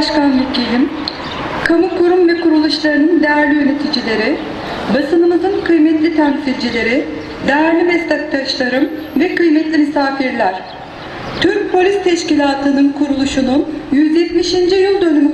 Başkan kamu kurum ve kuruluşlarının değerli yöneticileri, basınımızın kıymetli temsilcileri, değerli meslektaşlarım ve kıymetli misafirler. Türk Polis Teşkilatı'nın kuruluşunun 170. yıl dönümü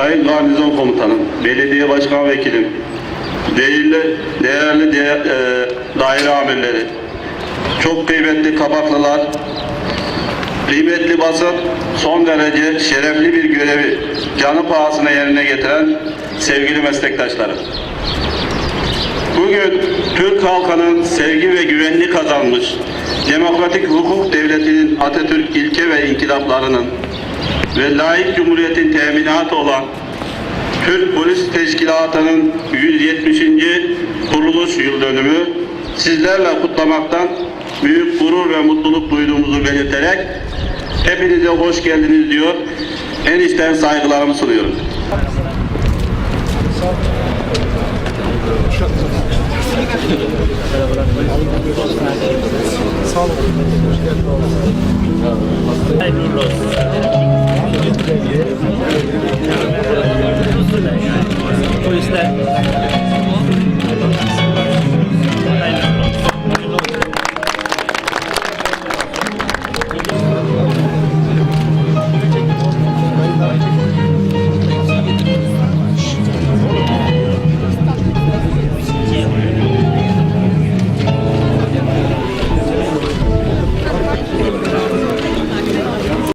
Sayın Garnizon Komutanım, Belediye Başkan Vekilim, değerli, değerli de, e, daire amirleri, çok kıymetli kabaklılar, kıymetli basın, son derece şerefli bir görevi canı pahasına yerine getiren sevgili meslektaşlarım. Bugün Türk halkının sevgi ve güvenli kazanmış demokratik hukuk devletinin Atatürk ilke ve inkılaplarının ve layık cumhuriyetin teminatı olan Türk Polis Teşkilatı'nın 170. kuruluş yıl dönümü sizlerle kutlamaktan büyük gurur ve mutluluk duyduğumuzu belirterek hepinize hoş geldiniz diyor. En içten saygılarımı sunuyorum. Hayırlı is that